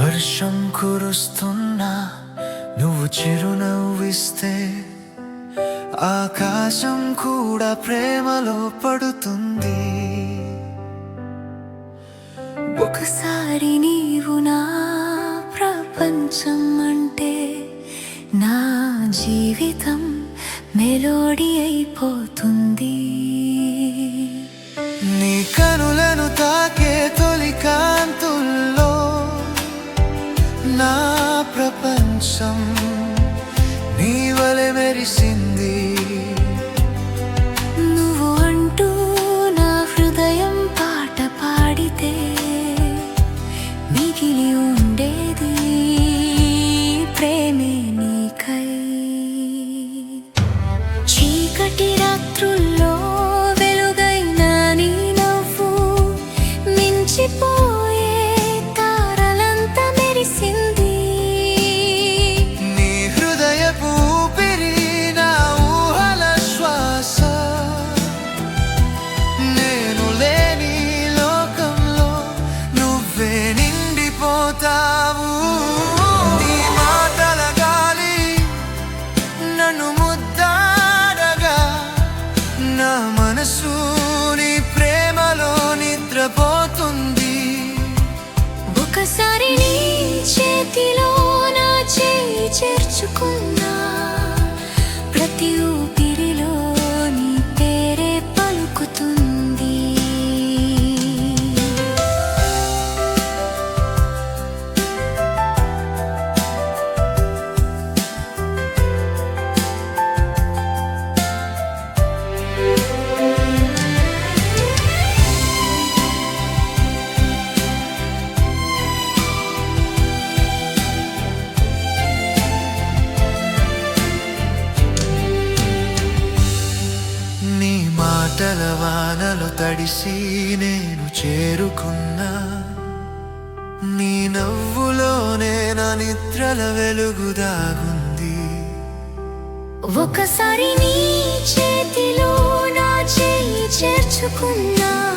వర్షం కురుస్తున్నా నువ్వు చిరునవ్విస్తే ఆకాశం కూడా ప్రేమలో పడుతుంది. ఒకసారి నీవు నా ప్రపంచం అంటే నా జీవితం మెలోడీ అయిపోతుంది. ప్రపంచం నీ వలె మెరిసింది నన్ను ముద్దాడగా నా మనసు నీ ప్రేమలో నిద్రపోతుంది. ఒకసారి నీ చేతిలో నా చేయి చేర్చుకున్నా ప్రతి ఊపిరిలో మాటల వానలు తడిసి నేను చేరుకున్నా. నీ నవ్వులోనే నా నిద్రల వెలుగు దాగుంది. ఒకసారి నీ చేతిలో నా చేయి చేర్చుకున్నా.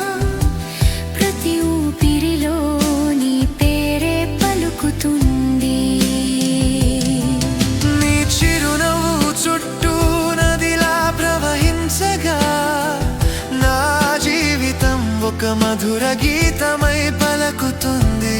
ఒక మధుర గీతమై పలకుతుంది.